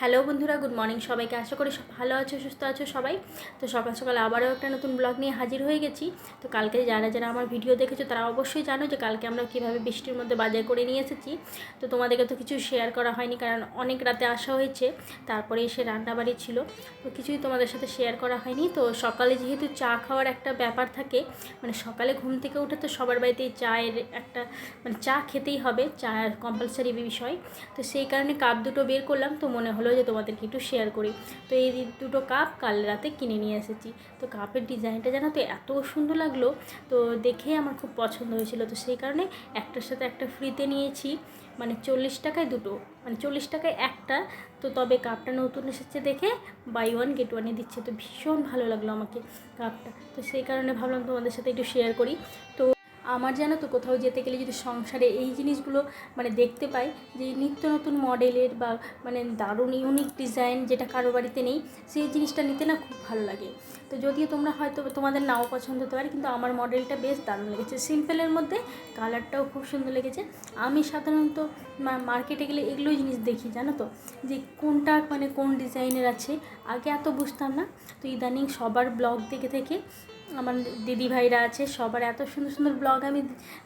Hello বন্ধুরা, good morning সবাইকে। আশা করি ভালো আছো, সুস্থ আছো সবাই। তো সকাল সকাল আবারও একটা নতুন ব্লগ নিয়ে হাজির হয়ে গেছি। তো কালকে যারা যারা আমার ভিডিও দেখেছ, তারা অবশ্যই জানো যে কালকে আমরা কীভাবে বৃষ্টির মধ্যে বাজার করে নিয়ে এসেছি। তো তোমাদেরকে তো কিছু শেয়ার করা হয়নি, কারণ অনেক রাতে আসা হয়েছে। তারপরে এসে রান্নাবাড়ি ছিল। তো কিছুই তোমাদের সাথে শেয়ার করা হয়নি। তো সকালে যেহেতু চা খাওয়ার একটা ব্যাপার থাকে মানে সকালে ঘুম থেকে উঠে তো সবার বাড়িতেই চায়ের একটা মানে চা খেতেই হবে। চা কম্পালসারি বিষয়। তো সেই কারণে কাপ দুটো বের করলাম। তো মনে হলো যে তোমাদেরকে একটু শেয়ার করি। তো এই দুটো কাপ কাল রাতে কিনে নিয়ে এসেছি। তো কাপের ডিজাইনটা জানো তো এত সুন্দর লাগল। তো দেখে আমার খুব পছন্দ হয়েছিল। তো সেই কারণে একটার সাথে একটা ফ্রিতে নিয়েছি। মানে চল্লিশ টাকায় দুটো। মানে চল্লিশ টাকায় একটা। তো তবে কাপটা নতুন এসেছে দেখে বাই ওয়ান গেট ওয়ানে দিচ্ছে। তো ভীষণ ভালো লাগল আমাকে কাপটা তো সেই কারণে ভাবলাম তোমাদের সাথে একটু শেয়ার করি। তো আমার জানো তো কোথাও যেতে গেলে যদি সংসারে এই জিনিসগুলো মানে দেখতে পাই যে নিত্য নতুন মডেলের বা মানে দারুণ ইউনিক ডিজাইন যেটা কারও বাড়িতে নেই, সেই জিনিসটা নিতে না খুব ভালো লাগে। তো যদিও তোমরা হয়তো তোমাদের নাও পছন্দ হতে পারে, কিন্তু আমার মডেলটা বেশ দারুণ লেগেছে। সিম্পলের মধ্যে কালারটাও খুব সুন্দর লেগেছে। আমি সাধারণত মার্কেটে গেলে এগুলোই জিনিস দেখি, জানো তো? যে কোনটা মানে কোন ডিজাইনের আছে, আগে এত বুঝতাম না। তো ইদানিং সবার ব্লগ দেখে থেকে আমার দিদি ভাইরা আছে, সবার এত সুন্দর সুন্দর ব্লগ আমি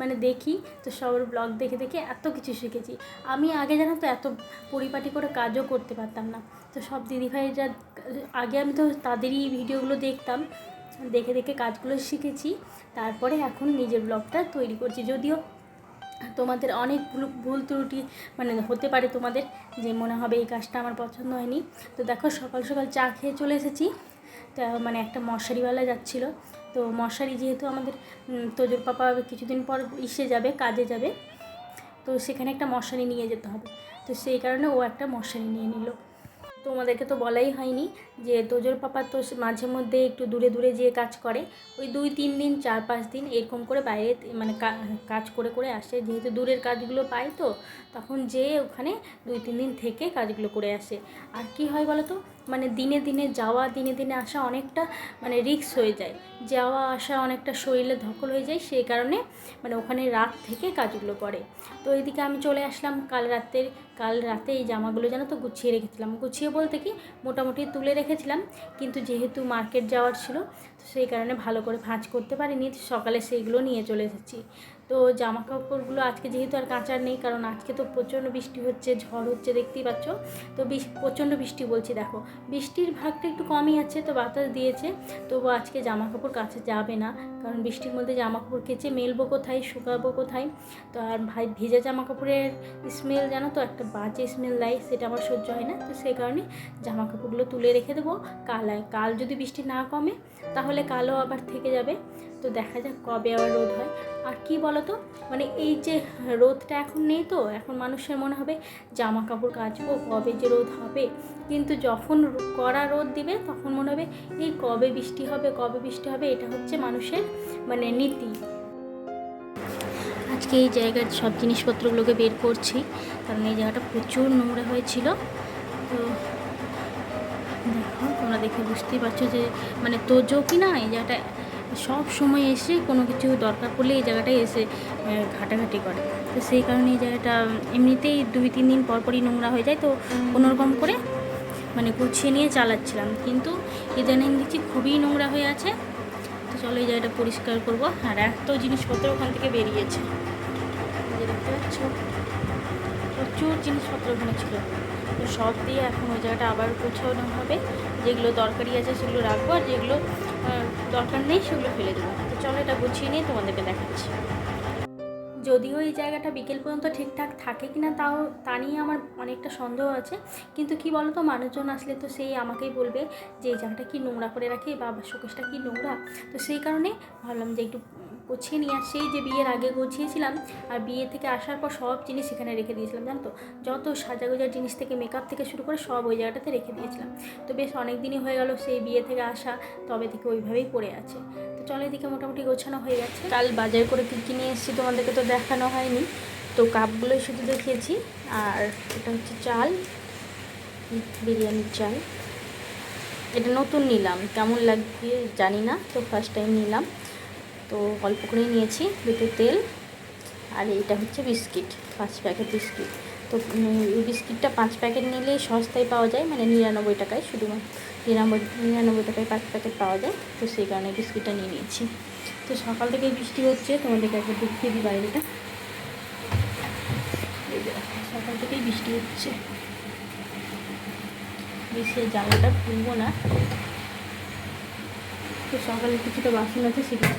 মানে দেখি, তো সবার ব্লগ দেখে দেখে এত কিছু শিখেছি। আমি আগে জানো তো এত পরিপাটি করে কাজও করতে পারতাম না। তো সব দিদি ভাইরা আগে আমি তো তাদেরই ভিডিওগুলো দেখতাম, দেখে দেখে কাজগুলো শিখেছি, তারপরে এখন নিজের ব্লগটা তৈরি করছি। যদিও তোমাদের অনেক ভুল ভুল ত্রুটি মানে হতে পারে তোমাদের, যে মনে হবে এই কাজটা আমার পছন্দ হয়নি। তো দেখো সকাল সকাল চা খেয়ে চলে এসেছি। মানে একটা মশারিওয়ালা যাচ্ছিল। তো মশারি যেহেতু আমাদের তোজোর পাপা কিছুদিন পর ইসে যাবে, কাজে যাবে, তো সেখানে একটা মশারি নিয়ে যেতে হবে। তো সেই কারণে ও একটা মশারি নিয়ে নিল। তোমাদেরকে তো বলাই হয়নি যে তোজোর পাপা তো মাঝে মধ্যে একটু দূরে দূরে যেয়ে কাজ করে। ওই দুই তিন দিন, চার পাঁচ দিন এরকম করে বাইরে মানে কাজ করে করে আসে। যেহেতু দূরের কাজগুলো পায় তো, তখন যেয়ে ওখানে দুই তিন দিন থেকে কাজগুলো করে আসে। আর কি হয় বলো তো? মানে দিনে দিনে যাওয়া, দিনে দিনে আসা অনেকটা মানে রিক্স হয়ে যায়। যাওয়া, আসা অনেকটা শরীরে ধকল হয়ে যায়, সেই কারণে মানে ওখানে রাত থেকে কাজগুলো করে। তো এইদিকে আমি চলে আসলাম কাল রাতের, কাল রাতে এই জামাগুলো যেন তো গুছিয়ে রেখেছিলাম। গুছিয়ে বলতে কি, মোটামুটি তুলে রেখেছিলাম, কিন্তু যেহেতু মার্কেট যাওয়ার ছিল, তো সেই কারণে ভালো করে ভাঁজ করতে পারিনি সকালে সেইগুলো নিয়ে চলে এসেছি। তো জামা কাপড়গুলো আজকে যেহেতু আর কাঁচার নেই, কারণ আজকে তো প্রচণ্ড বৃষ্টি হচ্ছে, ঝড় হচ্ছে, দেখতেই পাচ্ছ। তো প্রচণ্ড বৃষ্টি বলছি, দেখো। বৃষ্টির ভাগটা একটু কমই আছে, তো বাতাস দিয়েছে। তবু আজকে জামা কাপড় কাছে যাবে না, কারণ বৃষ্টির মধ্যে জামা কাপড় কেচে মেলবো কোথায়, শুকাবো কোথায়? তো আর ভাই, ভেজা জামা কাপড়ের স্মেল জানো তো, একটা বাজে স্মেল দেয়, সেটা আমার সহ্য হয় না। তো সেই কারণে জামা কাপড়গুলো তুলে রেখে দেবো। কাল কাল যদি বৃষ্টি না কমে, তাহলে কালও আবার থেকে যাবে। তো দেখা যাক কবে আবার রোদ হয়। আর কি বলতো? মানে এই যে রোদটা এখন নেই তো, এখন মানুষের মনে হবে জামা কাপড় কাচবো, কবে যে রোদ হবে। কিন্তু যখন কড়া রোদ দিবে, তখন মনে হবে এই কবে বৃষ্টি হবে, কবে বৃষ্টি হবে, এটা হচ্ছে মানুষের মানে নীতি। আজকে এই জায়গার সব জিনিসপত্রগুলোকে বের করছি, কারণ এই জায়গাটা প্রচুর নোংরা হয়েছিল। তো দেখো, তোমরা দেখে বুঝতেই পারছ যে মানে তোজো কি না এই জায়গাটা সব সময় এসে কোনো কিছু দরকার পড়লে এই জায়গাটায় এসে ঘাটাঘাটি করে। তো সেই কারণে এই জায়গাটা এমনিতেই দুই, তিন দিন পর পরই নোংরা হয়ে যায়, তো কোনোরকম করে মানে গুছিয়ে নিয়ে চালাচ্ছিলাম। কিন্তু ইদানিং দেখছি খুবই নোংরা হয়ে আছে। তো চলো এই জায়গাটা পরিষ্কার করব। আর এত জিনিসপত্র ওখান থেকে বেরিয়েছে। প্রচুর জিনিসপত্র ওখানে ছিল। তো সব দিয়ে এখন ওই জায়গাটা আবার গুছানো হবে। যেগুলো দরকারি আছে সেগুলো রাখব, আর যেগুলো দরকার নেই, সেগুলো ফেলে দেবো। তো চলো এটা গুছিয়ে নিয়ে তোমাদেরকে দেখাচ্ছি। যদিও এই জায়গাটা বিকেল পর্যন্ত ঠিকঠাক থাকে কি না তাও, তা নিয়ে আমার অনেকটা সন্দেহ আছে। কিন্তু কি তো মানুষজন আসলে তো সেই আমাকেই বলবে যে, এই জায়গাটা কি নোংরা করে রাখে বা শোকেশটা কি নোংরা? তো সেই কারণে ভাবলাম যে একটু গুছিয়ে নিয়ে সেই যে বিয়ের আগে গুছিয়েছিলাম আর বিয়ে থেকে আসার পর সব জিনিস এখানে রেখে দিয়েছিলাম, জানো তো? যত সাজাগোজার জিনিস থেকে মেকআপ থেকে শুরু করে সব ওই জায়গাটাতে রেখে দিয়েছিলাম। তো বেশ অনেক দিনই হয়ে গেল সেই বিয়ে থেকে আসা, তবে থেকে ওইভাবেই পড়ে আছে। তো চলো এদিকে মোটামুটি গোছানো হয়ে গেছে। কাল বাজার করে কী কিনে এসেছি তোমাদেরকে তো দেখানো হয়নি। তো কাপগুলোই শুধু দেখিয়েছি, আর এটা হচ্ছে চাল, বিরিয়ানির চাল। এটা নতুন নিলাম, কেমন লাগবে জানি না, তো ফার্স্ট টাইম নিলাম। তো অল্প করেই নিয়েছি দুটো তেল। আর এটা হচ্ছে বিস্কিট, পাঁচ প্যাকেট বিস্কিট। তো এই বিস্কিটটা পাঁচ প্যাকেট নিলে সস্তায় পাওয়া যায় মানে নিরানব্বই টাকায় শুধুমাত্র নিরানব্বই নিরানব্বই টাকায় পাঁচ প্যাকেট পাওয়া যায়। তো সেই কারণে বিস্কিটটা নিয়ে নিয়েছি। তো সকাল থেকে বৃষ্টি হচ্ছে, তোমাদেরকে একবার দেখিয়ে দিই বাইরেটা। সকাল থেকেই বৃষ্টি হচ্ছে। বেশি জায়গাটা খুলবো না। তো সকালে কিছুটা বাসন আছে সেগুলো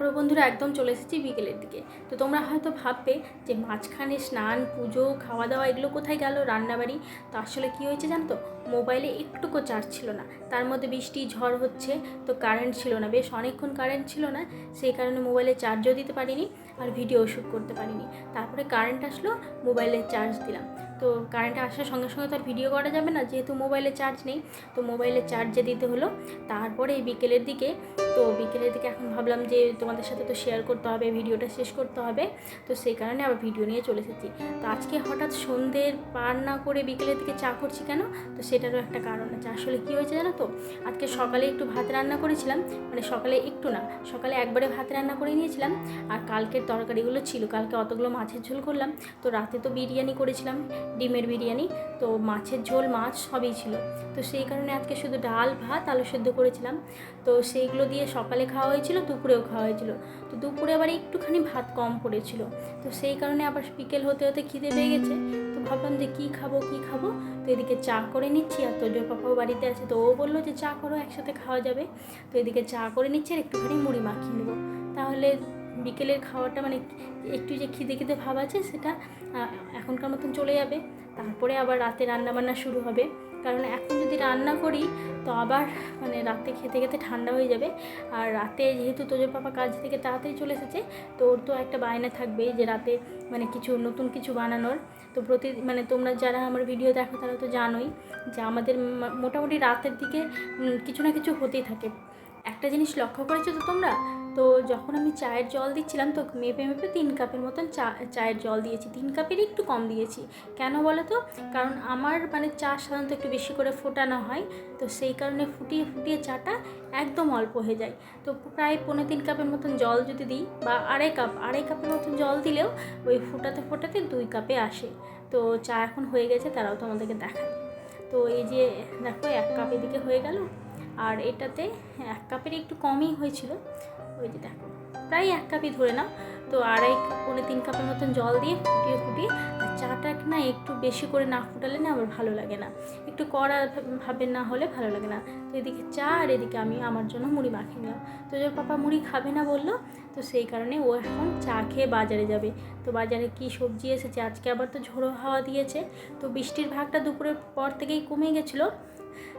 তারপরে বন্ধুরা একদম চলে এসেছি বিকেলের দিকে। তো তোমরা হয়তো ভাববে যে মাঝখানে স্নান, পুজো খাওয়া দাওয়া এগুলো কোথায় গেল রান্নাবাড়ি? তো আসলে কী হয়েছে জানো তো? মোবাইলে একটুকু চার্জ ছিল না। তার মধ্যে বৃষ্টি, ঝড় হচ্ছে, তো কারেন্ট ছিল না। বেশ অনেকক্ষণ কারেন্ট ছিল না, সেই কারণে মোবাইলে চার্জও দিতে পারিনি আর ভিডিও শ্যুট করতে পারিনি। তারপরে কারেন্ট আসলো, মোবাইলে চার্জ দিলাম। তো কারেন্ট আসার সঙ্গে সঙ্গে তো আর ভিডিও করা যাবে না, যেহেতু মোবাইলে চার্জ নেই, তো মোবাইলে চার্জে দিতে হলো, তারপরে এই বিকেলের দিকে, তো বিকেলের দিকে এখন ভাবলাম যে তোমাদের সাথে তো শেয়ার করতে হবে, ভিডিওটা শেষ করতে হবে, তো সেই কারণে আবার ভিডিও নিয়ে চলে এসেছি। তো আজকে হঠাৎ সন্ধ্যের পার না করে বিকেলের দিকে চা করছি কেন? তো সেটারও একটা কারণ আছে। আসলে কী হয়েছে জানো তো? আজকে সকালে একটু ভাত রান্না করেছিলাম মানে সকালে একটু না, সকালে একবারে ভাত রান্না করে নিয়েছিলাম, আর কালকের তরকারিগুলো ছিল, কালকে অতগুলো মাছের ঝোল করলাম, তো রাতে তো বিরিয়ানি করেছিলাম ডিমের বিরিয়ানি, তো মাছের ঝোল, মাছ সবই ছিল। তো সেই কারণে আজকে শুধু ডাল, ভাত, আলু সেদ্ধ করেছিলাম। তো সেইগুলো দিয়ে সকালে খাওয়া হয়েছিল, দুপুরেও খাওয়া হয়েছিল। তো দুপুরে আবার একটুখানি ভাত কম পড়েছিল। তো সেই কারণে আবার বিকেল হতে হতে খিদে পেয়ে গেছে। তো ভাবলাম যে কী খাব কী খাব? তো এদিকে চা করে নিচ্ছি, আর তোজোর পাপাও বাড়িতে আছে। তো ও বলল যে চা করো, একসাথে খাওয়া যাবে। তো এদিকে চা করে নিচ্ছি, আর একটুখানি মুড়ি মাখিয়ে নেব। তাহলে বিকেলের খাওয়াটা মানে একটু যে খিদে খিদে ভাব আছে সেটা এখনকার মতন চলে যাবে। তারপরে আবার রাতে রান্নাবান্না শুরু হবে। কারণ এখন যদি রান্না করি, তো আবার মানে রাতে খেতে খেতে ঠান্ডা হয়ে যাবে। আর রাতে যেহেতু তোজোর পাপা কাজ থেকে তাড়াতাড়ি চলে এসেছে, তো ওর তো একটা বায়না থাকবেই যে রাতে মানে কিছু নতুন কিছু বানানোর। তো প্রতি মানে তোমরা যারা আমার ভিডিও দেখো তারা তো জানোই যে আমাদের মোটামুটি রাতের দিকে কিছু না কিছু হতেই থাকে। একটা জিনিস লক্ষ্য করেছ তো তোমরা? তো যখন আমি চায়ের জল দিচ্ছিলাম, তো মেপে মেপে তিন কাপের মতন চা, চায়ের জল দিয়েছি। তিন কাপের একটু কম দিয়েছি। কেন বলো তো? কারণ আমার মানে চা সাধারণত একটু বেশি করে ফোটানো হয়, তো সেই কারণে ফুটিয়ে ফুটিয়ে চাটা একদম অল্প হয়ে যায়। তো প্রায় পনেরো তিন কাপের মতন জল যদি দিই বা আড়াই কাপ, আড়াই কাপের মতন জল দিলেও ওই ফোটাতে ফোটাতে দুই কাপে আসে। তো চা এখন হয়ে গেছে, তারাও তোমাদেরকে দেখায় তো এই যে দেখো, এক কাপ এদিকে হয়ে গেল। আর এটাতে এক কাপের একটু কমই হয়েছিল। ওই যে দেখো প্রায় এক কাপই ধরে নাও। তো আড়াই পৌনে তিন কাপের মতন জল দিয়ে ফুটিয়ে ফুটিয়ে আর চাটা না একটু বেশি করে না ফুটালে না আবার ভালো লাগে না। একটু কড়া ভাবে না হলে ভালো লাগে না। তো এদিকে চা আর এদিকে আমি আমার জন্য মুড়ি মাখিয়ে নিলাম। তো যে পাপা মুড়ি খাবে না বলল, তো সেই কারণে ও এখন চা খেয়ে বাজারে যাবে। তো বাজারে কি সবজি এসেছে? আজকে আবার তো ঝোড়ো হাওয়া দিয়েছে। তো বৃষ্টির ভাগটা দুপুরের পর থেকেই কমে গেছিল।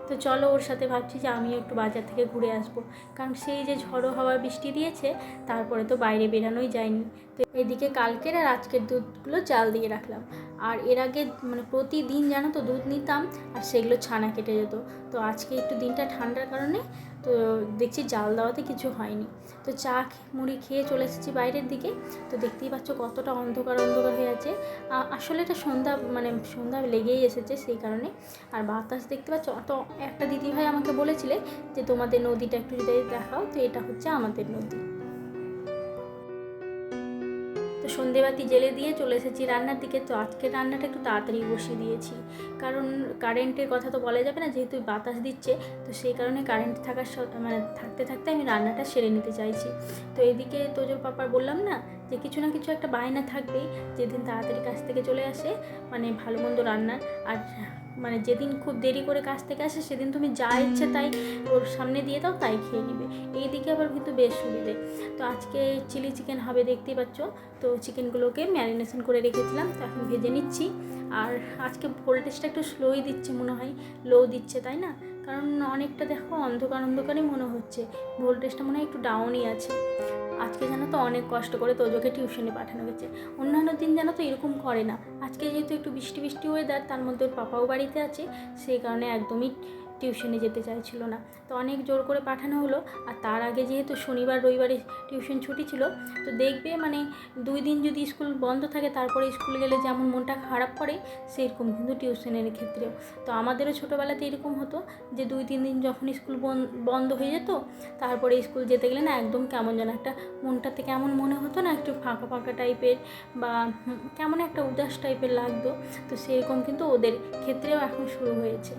তো চলো ওর সাথে ভাবছি যে আমিও একটু বাজার থেকে ঘুরে আসব। কারণ সেই যে ঝড়ো হওয়ার বৃষ্টি দিয়েছে, তারপরে তো বাইরে বেরানোই যায়নি তো এদিকে কালকের আর আজকের দুধগুলো চাল দিয়ে রাখলাম আর এর আগে মানে প্রতিদিন জানো তো দুধ নিতাম আর সেগুলো ছানা কেটে যেত। তো আজকে একটু দিনটা ঠান্ডার কারণে তো দেখছি জাল দেওয়াতে কিছু হয়নি। তো চা মুড়ি খেয়ে চলে এসেছি বাইরের দিকে। তো দেখতেই পাচ্ছ কতটা অন্ধকার অন্ধকার হয়ে আছে। আসলে এটা সন্ধ্যা মানে সন্ধ্যা লেগেই এসেছে সেই কারণে। আর বাতাস দেখতে পাচ্ছ তো একটা দিদিভাই আমাকে বলেছিলে যে তোমাদের নদীটা একটু যদি দেখাও, তো এটা হচ্ছে আমাদের নদী। সন্ধেবাতি জেলে দিয়ে চলে এসেছি রান্নার দিকে। তো আজকে রান্নাটা একটু তাড়াতাড়ি বসিয়ে দিয়েছি। কারণ কারেন্টের কথা তো বলা যাবে না, যেহেতু বাতাস দিচ্ছে, তো সেই কারণে কারেন্ট থাকার মানে থাকতে থাকতে আমি রান্নাটা সেরে নিতে চাইছি। তো এদিকে তোজোর পাপার বললাম না যে কিছু না কিছু একটা বায়না থাকবেই, যেদিন তাড়াতাড়ি কাছ থেকে চলে আসে মানে ভালো মন্দ রান্নার। আর মানে যেদিন খুব দেরি করে কাছ থেকে আসে, সেদিন তুমি যা ইচ্ছে তাই ওর সামনে দিয়ে দাও, তাই খেয়ে নেবে। এই দিকে আবার কিন্তু বেশ সুবিধে। তো আজকে চিলি চিকেন হবে দেখতেই পাচ্ছ। তো চিকেনগুলোকে ম্যারিনেশন করে রেখেছিলাম, তো এখন ভেজে নিচ্ছি। আর আজকে ভোল্টেজটা একটু স্লোই দিচ্ছে মনে হয়। লো দিচ্ছে, তাই না? কারণ অনেকটা দেখো অন্ধকার অন্ধকারই মনে হচ্ছে। ভোল্টেজটা মনে হয় একটু ডাউনই আছে। আজকে জানো তো অনেক কষ্ট করে তোজোকে টিউশনে পাঠানো গেছে। অন্যান্য দিন জানো তো এরকম করে না। আজকে যেহেতু একটু বৃষ্টি বৃষ্টি ওয়েদার তার মধ্যে ওর পাপাও বাড়িতে আছে, সেই কারণে একদমই টিউশনে যেতে চাইছিল না। তো অনেক জোর করে পাঠানো হলো আর তার আগে যেহেতু শনিবার, রবিবারে টিউশন ছুটি ছিল, তো দেখবে মানে দুই দিন যদি স্কুল বন্ধ থাকে, তারপরে স্কুল গেলে যেমন মনটা খারাপ করে, সেরকম কিন্তু টিউশনের ক্ষেত্রেও। তো আমাদেরও ছোটোবেলাতে এরকম হতো যে দুই, তিন দিন যখন স্কুল বন- বন্ধ হয়ে যেত, তারপরে স্কুল যেতে গেলে না একদম কেমন যেন একটা মনটাতে কেমন মনে হতো না, একটু ফাঁকা ফাঁকা টাইপের বা কেমন একটা উদাস টাইপের লাগতো। তো সেরকম কিন্তু ওদের ক্ষেত্রেও এখন শুরু হয়েছে।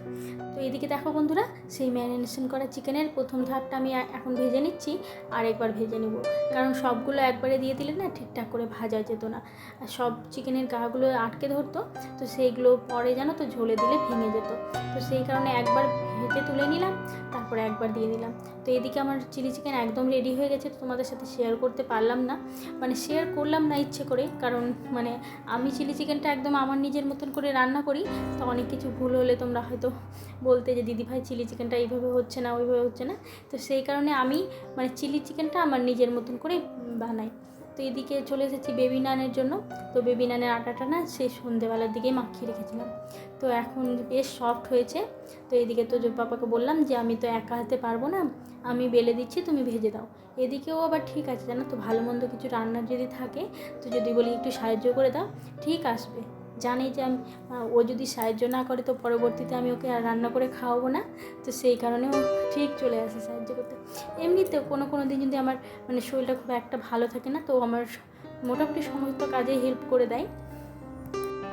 তো এদিকে দেখো বন্ধুরা, সেই ম্যারিনেশন করা চিকেনের প্রথম ধাপটা আমি এখন ভেজে নিচ্ছি আর একবার ভেজে নেব। কারণ সবগুলো একবারে দিয়ে দিলে না ঠিকঠাক করে ভাজা যেত না। আর সব চিকেনের গাগুলো আটকে ধরতো, তো সেইগুলো পরে জানো তো ঝোলে দিলে ভেঙে যেত। তো সেই কারণে একবার ভেজে তুলে নিলাম, তারপরে একবার দিয়ে দিলাম। তো এদিকে আমার চিলি চিকেন একদম রেডি হয়ে গেছে, তো তোমাদের সাথে শেয়ার করতে পারলাম না। মানে শেয়ার করলাম না ইচ্ছে করে, কারণ মানে আমি চিলি চিকেনটা একদম আমার নিজের মতন করে রান্না করি, তো অনেক কিছু ভুল হলে তোমরা হয়তো বলতে যে, দিদি ভাই, চিলি চিকেনটা এইভাবে হচ্ছে না, ওইভাবে হচ্ছে না। তো সেই কারণে আমি মানে চিলি চিকেনটা আমার নিজের মতন করে বানাই। তো এদিকে চলে এসেছি বেবি নানের জন্য। তো বেবি নানের আটাটা না সেই সন্ধেবেলার দিকেই মাখিয়ে রেখেছিলাম। তো এখন বেশ সফট হয়েছে। তো এদিকে তো পাপাকে বললাম যে, আমি তো একা হাতে পারব না। আমি বেলে দিচ্ছি, তুমি ভেজে দাও। এদিকেও আবার ঠিক আছে, জানো তো? ভালো মন্দ কিছু রান্নার যদি থাকে, তো যদি বলি একটু সাহায্য করে দাও, ঠিক আসবে। জানি যে আমি ও যদি সাহায্য না করে তো পরবর্তীতে আমি ওকে আর রান্না করে খাওয়াবো না। তো সেই কারণে ও ঠিক চলে আসে সাহায্য করতে। এমনিতে কোনো কোনো দিন যদি আমার মানে শরীরটা খুব একটা ভালো থাকে না, তো আমার মোটামুটি সমস্ত কাজে হেল্প করে দেয়।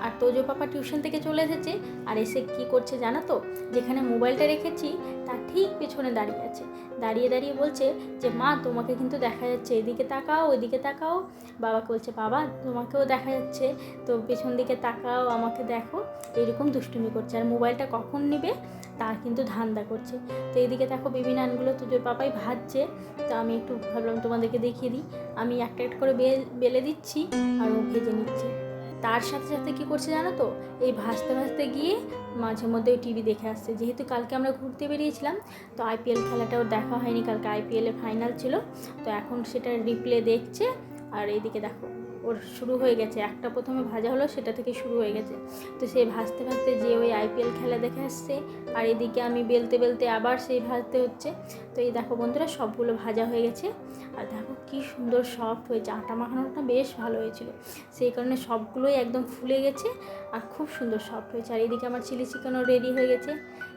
আর তোজো পাপা টিউশন থেকে চলে এসেছে আর এসে কি করছে জানো তো? যেখানে মোবাইলটা রেখেছি, তার ঠিক পেছনে দাঁড়িয়ে আছে। দাঁড়িয়ে দাঁড়িয়ে বলছে যে, মা, তোমাকে কিন্তু দেখা যাচ্ছে। এদিকে তাকাও, ওইদিকে তাকাও। বাবাকে বলছে, বাবা, তোমাকেও দেখা যাচ্ছে। তো পেছন দিকে তাকাও, আমাকে দেখো। এইরকম দুষ্টুমি করছে। আর মোবাইলটা কখন নেবে? তার কিন্তু ধান্দা করছে। তো এইদিকে দেখো, বেবি নানগুলো তো যে পাপাই ভাজছে। তো আমি একটু ভাবলাম তোমাদেরকে দেখিয়ে দিই। আমি একটা একটা করে বেলে দিচ্ছি আর ও ভেজে নিচ্ছে। তার সাথে সাথে কি করছে জানো তো? এই ভাসতে ভাসতে গিয়ে মাঝে মধ্যে ওই টিভি দেখে আসছে। যেহেতু কালকে আমরা ঘুরতে বেরিয়েছিলাম, তো আইপিএল খেলাটাও দেখা হয়নি। কালকে আইপিএলের ফাইনাল ছিল। তো এখন সেটা রিপ্লে দেখছে। আর এইদিকে দেখো। ওর শুরু হয়ে গেছে। একটা প্রথমে ভাজা হলো, সেটা থেকে শুরু হয়ে গেছে। তো সেই ভাজতে ভাজতে যে ওই আইপিএল খেলা দেখে আসছে, আর এদিকে আমি বেলতে বেলতে আবার সেই ভাজতে হচ্ছে। তো এই দেখো বন্ধুরা, সবগুলো ভাজা হয়ে গেছে। আর দেখো কি সুন্দর সফট হয়েছে, আটা মাখানোটা বেশ ভালো হয়েছিল। সেই কারণে সবগুলোই একদম ফুলে গেছে, আর খুব সুন্দর সফট হয়েছে। আর এদিকে আমার চিলি চিকেনও রেডি হয়ে গেছে।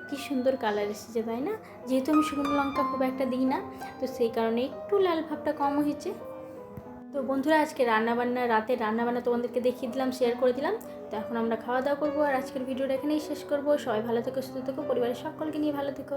কি সুন্দর কালার এসেছে, তাই না? যেহেতু আমি শুকনো লঙ্কা খুব একটা দিই না, তো সেই কারণে একটু লাল ভাবটা কম হয়েছে। তো বন্ধুরা, আজকে রান্নাবান্না রাতে রান্নাবান্না তোমাদেরকে দেখিয়ে দিলাম শেয়ার করে দিলাম। তো এখন আমরা খাওয়া দাওয়া করব আর আজকের ভিডিওটা এখানেই শেষ করব। সবাই ভালো থেকো, সুস্থ থেকো, পরিবারের সকলকে নিয়ে ভালো থেকো।